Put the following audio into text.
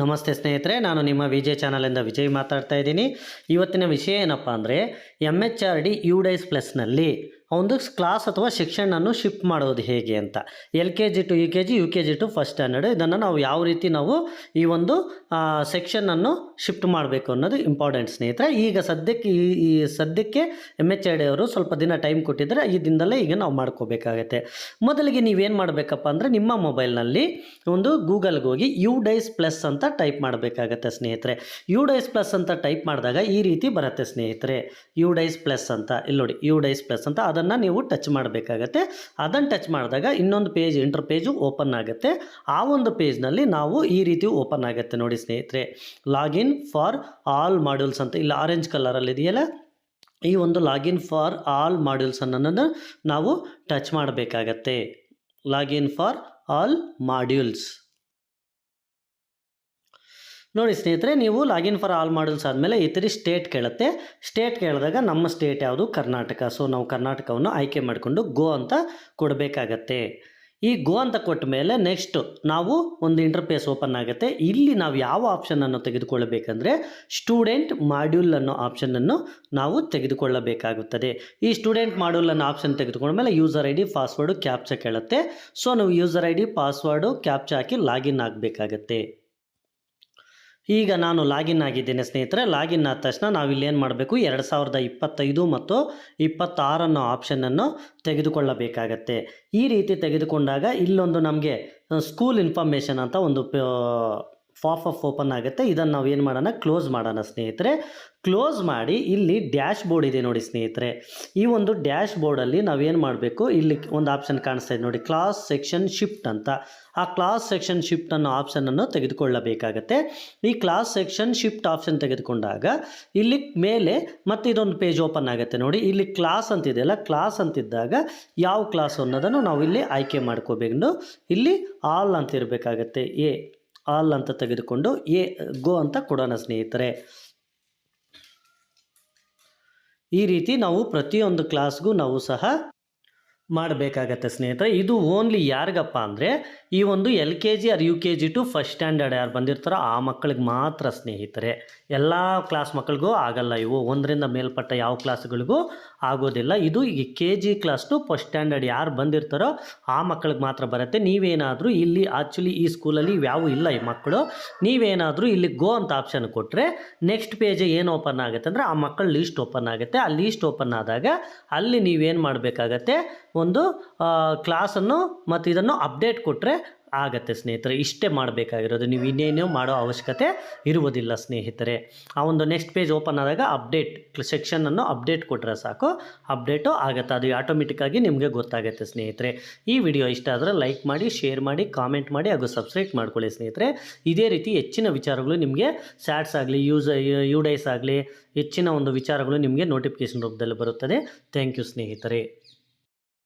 ನಮಸ್ತೆ ಸ್ನೇಹಿತರೆ, ನಾನು ನಿಮ್ಮ ವಿಜಯ್ ಚಾನಲಿಂದ ವಿಜಯ್ ಮಾತಾಡ್ತಾ ಇದ್ದೀನಿ. ಇವತ್ತಿನ ವಿಷಯ ಏನಪ್ಪ ಅಂದರೆ M H R D U DISE ಪ್ಲಸ್ನಲ್ಲಿ ಒಂದು ಕ್ಲಾಸ್ ಅಥವಾ ಶಿಕ್ಷಣವನ್ನು ಶಿಫ್ಟ್ ಮಾಡೋದು ಹೇಗೆ ಅಂತ. L K G to U K G U K G to first standard ಇದನ್ನು ನಾವು ಯಾವ ರೀತಿ ನಾವು ಈ ಒಂದು ಸೆಕ್ಷನನ್ನು ಶಿಫ್ಟ್ ಮಾಡಬೇಕು ಅನ್ನೋದು ಇಂಪಾರ್ಟೆಂಟ್ ಸ್ನೇಹಿತರೆ. ಈಗ ಸದ್ಯಕ್ಕೆ ಈ ಈ ಸದ್ಯಕ್ಕೆ ಎಂ ಎಚ್ ಐ ಡಿ ಅವರು ಸ್ವಲ್ಪ ದಿನ ಟೈಮ್ ಕೊಟ್ಟಿದ್ದಾರೆ. ಈ ದಿನದಲ್ಲೇ ಈಗ ನಾವು ಮಾಡ್ಕೋಬೇಕಾಗತ್ತೆ. ಮೊದಲಿಗೆ ನೀವೇನು ಮಾಡಬೇಕಪ್ಪ ಅಂದರೆ ನಿಮ್ಮ ಮೊಬೈಲ್ನಲ್ಲಿ ಒಂದು ಗೂಗಲ್ಗೆ ಹೋಗಿ ಯು ಡೈಸ್ ಪ್ಲಸ್ ಅಂತ ಟೈಪ್ ಮಾಡಬೇಕಾಗತ್ತೆ ಸ್ನೇಹಿತರೆ. ಯು ಡೈಸ್ ಪ್ಲಸ್ ಅಂತ ಟೈಪ್ ಮಾಡಿದಾಗ ಈ ರೀತಿ ಬರುತ್ತೆ ಸ್ನೇಹಿತರೆ. ಯು ಡೈಸ್ ಪ್ಲಸ್ ಅಂತ. ಇಲ್ಲಿ ನೋಡಿ ಯು ಡೈಸ್ ಪ್ಲಸ್ ಅಂತ. ಅದನ್ನು ನೀವು ಟಚ್ ಮಾಡಬೇಕಾಗತ್ತೆ. ಅದನ್ನು ಟಚ್ ಮಾಡಿದಾಗ ಇನ್ನೊಂದು ಪೇಜ್ ಇಂಟರ್ ಪೇಜು ಓಪನ್ ಆಗುತ್ತೆ. ಆ ಒಂದು ಪೇಜ್ನಲ್ಲಿ ನಾವು ಈ ರೀತಿ ಓಪನ್ ಆಗುತ್ತೆ ನೋಡಿ ಸ್ನೇಹಿತರೆ. ಲಾಗಿನ್ ಫಾರ್ ಆಲ್ ಮಾಡ್ಯೂಲ್ಸ್ ಅಂತ, ಇಲ್ಲಿ ಆರೆಂಜ್ ಕಲರಲ್ಲಿ ಇದೆಯಲ್ಲ? ಈ ಒಂದು ಲಾಗಿನ್ ಫಾರ್ ಆಲ್ ಮಾಡ್ಯೂಲ್ಸ್ ಅನ್ನೋದನ್ನು ನಾವು ಟಚ್ ಮಾಡಬೇಕಾಗತ್ತೆ. ಲಾಗಿನ್ ಫಾರ್ ಆಲ್ ಮಾಡ್ಯೂಲ್ಸ್ ನೋಡಿ ಸ್ನೇಹಿತರೆ, ನೀವು ಲಾಗಿನ್ ಫಾರ್ ಆಲ್ ಮಾಡಲ್ಸ್ ಆದಮೇಲೆ ಈ ಸ್ಟೇಟ್ ಕೇಳುತ್ತೆ. ಸ್ಟೇಟ್ ಕೇಳಿದಾಗ ನಮ್ಮ ಸ್ಟೇಟ್ ಯಾವುದು? ಕರ್ನಾಟಕ. ಸೊ ನಾವು ಕರ್ನಾಟಕವನ್ನು ಆಯ್ಕೆ ಮಾಡಿಕೊಂಡು ಗೋ ಅಂತ ಕೊಡಬೇಕಾಗತ್ತೆ. ಈ ಗೋ ಅಂತ ಕೊಟ್ಟ ಮೇಲೆ ನೆಕ್ಸ್ಟ್ ನಾವು ಒಂದು ಇಂಟರ್ಫೇಸ್ ಓಪನ್ ಆಗುತ್ತೆ. ಇಲ್ಲಿ ನಾವು ಯಾವ ಆಪ್ಷನನ್ನು ತೆಗೆದುಕೊಳ್ಳಬೇಕಂದ್ರೆ ಸ್ಟೂಡೆಂಟ್ ಮಾಡ್ಯೂಲ್ ಅನ್ನೋ ಆಪ್ಷನನ್ನು ನಾವು ತೆಗೆದುಕೊಳ್ಳಬೇಕಾಗುತ್ತದೆ. ಈ ಸ್ಟೂಡೆಂಟ್ ಮಾಡ್ಯೂಲ್ ಅನ್ನೋ ಆಪ್ಷನ್ ತೆಗೆದುಕೊಂಡ ಮೇಲೆ user I D password captcha ಕೇಳುತ್ತೆ. ಸೊ ನಾವು user I D password captcha hockey login ಆಗಬೇಕಾಗತ್ತೆ. ಈಗ ನಾನು ಲಾಗಿನ್ ಆಗಿದ್ದೇನೆ, ಸ್ನೇಹಿತರೆ. ಲಾಗಿನ್ ಆದ ತಕ್ಷಣ ನಾವಿಲ್ಲಿ ಏನು ಮಾಡಬೇಕು? ಎರಡು ಸಾವಿರದ ಇಪ್ಪತ್ತೈದು ಮತ್ತು ಇಪ್ಪತ್ತಾರನ್ನೋ ಆಪ್ಷನನ್ನು ತೆಗೆದುಕೊಳ್ಳಬೇಕಾಗತ್ತೆ. ಈ ರೀತಿ ತೆಗೆದುಕೊಂಡಾಗ ಇಲ್ಲೊಂದು ನಮಗೆ ಸ್ಕೂಲ್ ಇನ್ಫಾರ್ಮೇಷನ್ ಅಂತ ಒಂದು ಪಾಪ್ ಆಫ್ ಓಪನ್ ಆಗುತ್ತೆ. ಇದನ್ನು ನಾವು ಏನು ಮಾಡೋಣ? ಕ್ಲೋಸ್ ಮಾಡೋಣ ಸ್ನೇಹಿತರೆ. ಕ್ಲೋಸ್ ಮಾಡಿ ಇಲ್ಲಿ ಡ್ಯಾಶ್ ಬೋರ್ಡ್ ಇದೆ ನೋಡಿ ಸ್ನೇಹಿತರೆ. ಈ ಒಂದು ಡ್ಯಾಶ್ ಬೋರ್ಡಲ್ಲಿ ನಾವೇನು ಮಾಡಬೇಕು? ಇಲ್ಲಿ ಒಂದು ಆಪ್ಷನ್ ಕಾಣಿಸ್ತಾ ಇದೆ ನೋಡಿ, ಕ್ಲಾಸ್ ಸೆಕ್ಷನ್ ಶಿಫ್ಟ್ ಅಂತ. ಆ ಕ್ಲಾಸ್ ಸೆಕ್ಷನ್ ಶಿಫ್ಟ್ ಅನ್ನೋ ಆಪ್ಷನನ್ನು ತೆಗೆದುಕೊಳ್ಳಬೇಕಾಗತ್ತೆ. ಈ ಕ್ಲಾಸ್ ಸೆಕ್ಷನ್ ಶಿಫ್ಟ್ ಆಪ್ಷನ್ ತೆಗೆದುಕೊಂಡಾಗ ಇಲ್ಲಿ ಮೇಲೆ ಮತ್ತೆ ಇದೊಂದು ಪೇಜ್ ಓಪನ್ ಆಗುತ್ತೆ ನೋಡಿ. ಇಲ್ಲಿ ಕ್ಲಾಸ್ ಅಂತಿದೆಯಲ್ಲ ಕ್ಲಾಸ್ ಅಂತಿದ್ದಾಗ ಯಾವ ಕ್ಲಾಸ್ ಅನ್ನೋದನ್ನು ನಾವು ಇಲ್ಲಿ ಆಯ್ಕೆ ಮಾಡ್ಕೋಬೇಕು. ಇಲ್ಲಿ ಆಲ್ ಅಂತ ಇರಬೇಕಾಗತ್ತೆ. ಎ. ಆಲ್ ಅಂತ ತೆಗೆದುಕೊಂಡು ಎ, ಗೋ ಅಂತ ಕೊಡೋಣ ಸ್ನೇಹಿತರೆ. ಈ ರೀತಿ ನಾವು ಪ್ರತಿಯೊಂದು ಕ್ಲಾಸ್ಗೂ ನಾವು ಸಹ ಮಾಡಬೇಕಾಗತ್ತೆ ಸ್ನೇಹಿತರೆ. ಇದು ಓನ್ಲಿ ಯಾರಿಗಪ್ಪ ಅಂದರೆ, ಈ ಒಂದು L K G or U K G to first standard ಯಾರು ಬಂದಿರ್ತಾರೋ ಆ ಮಕ್ಕಳಿಗೆ ಮಾತ್ರ ಸ್ನೇಹಿತರೆ. ಎಲ್ಲ ಕ್ಲಾಸ್ ಮಕ್ಕಳಿಗೂ ಆಗಲ್ಲ ಇವು. ಒಂದರಿಂದ ಮೇಲ್ಪಟ್ಟ ಯಾವ ಕ್ಲಾಸ್ಗಳಿಗೂ ಆಗೋದಿಲ್ಲ. ಇದು ಈ K G class to first standard ಯಾರು ಬಂದಿರ್ತಾರೋ ಆ ಮಕ್ಕಳಿಗೆ ಮಾತ್ರ ಬರುತ್ತೆ. ನೀವೇನಾದರೂ ಇಲ್ಲಿ ಆ್ಯಕ್ಚುಲಿ ಈ ಸ್ಕೂಲಲ್ಲಿ ಯಾವ ಇಲ್ಲ ಈ ಮಕ್ಕಳು. ನೀವೇನಾದರೂ ಇಲ್ಲಿ ಗೋ ಅಂತ ಆಪ್ಷನ್ ಕೊಟ್ಟರೆ ನೆಕ್ಸ್ಟ್ ಪೇಜ್ ಏನು ಓಪನ್ ಆಗುತ್ತೆ ಅಂದರೆ ಆ ಮಕ್ಕಳ ಲೀಸ್ಟ್ ಓಪನ್ ಆಗುತ್ತೆ. ಆ ಲೀಸ್ಟ್ ಓಪನ್ ಆದಾಗ ಅಲ್ಲಿ ನೀವೇನು ಮಾಡಬೇಕಾಗತ್ತೆ? ಒಂದು ಕ್ಲಾಸನ್ನು ಮತ್ತು ಇದನ್ನು ಅಪ್ಡೇಟ್ ಕೊಟ್ಟರೆ ಆಗತ್ತೆ ಸ್ನೇಹಿತರೆ. ಇಷ್ಟೇ ಮಾಡಬೇಕಾಗಿರೋದು. ನೀವು ಇನ್ನೇನು ಮಾಡೋ ಅವಶ್ಯಕತೆ ಇರುವುದಿಲ್ಲ ಸ್ನೇಹಿತರೆ. ಆ ಒಂದು ನೆಕ್ಸ್ಟ್ ಪೇಜ್ ಓಪನ್ ಆದಾಗ ಅಪ್ಡೇಟ್ ಸೆಕ್ಷನನ್ನು ಅಪ್ಡೇಟ್ ಕೊಟ್ಟರೆ ಸಾಕು. ಅಪ್ಡೇಟು ಆಗುತ್ತೆ. ಅದು ಆಟೋಮೆಟಿಕ್ಕಾಗಿ ನಿಮಗೆ ಗೊತ್ತಾಗುತ್ತೆ ಸ್ನೇಹಿತರೆ. ಈ ವಿಡಿಯೋ ಇಷ್ಟ ಆದರೆ ಲೈಕ್ ಮಾಡಿ ಶೇರ್ ಮಾಡಿ ಕಾಮೆಂಟ್ ಮಾಡಿ, ಹಾಗೂ ಸಬ್ಸ್ಕ್ರೈಬ್ ಮಾಡ್ಕೊಳ್ಳಿ ಸ್ನೇಹಿತರೆ. ಇದೇ ರೀತಿ ಹೆಚ್ಚಿನ ವಿಚಾರಗಳು ನಿಮಗೆ ಸ್ಯಾಟ್ಸ್ ಆಗಲಿ ಯೂಸ್ ಯೂಡೈಸ್ ಆಗಲಿ ಹೆಚ್ಚಿನ ಒಂದು ವಿಚಾರಗಳು ನಿಮಗೆ ನೋಟಿಫಿಕೇಷನ್ ರೂಪದಲ್ಲಿ ಬರುತ್ತದೆ. ಥ್ಯಾಂಕ್ ಯು ಸ್ನೇಹಿತರೆ.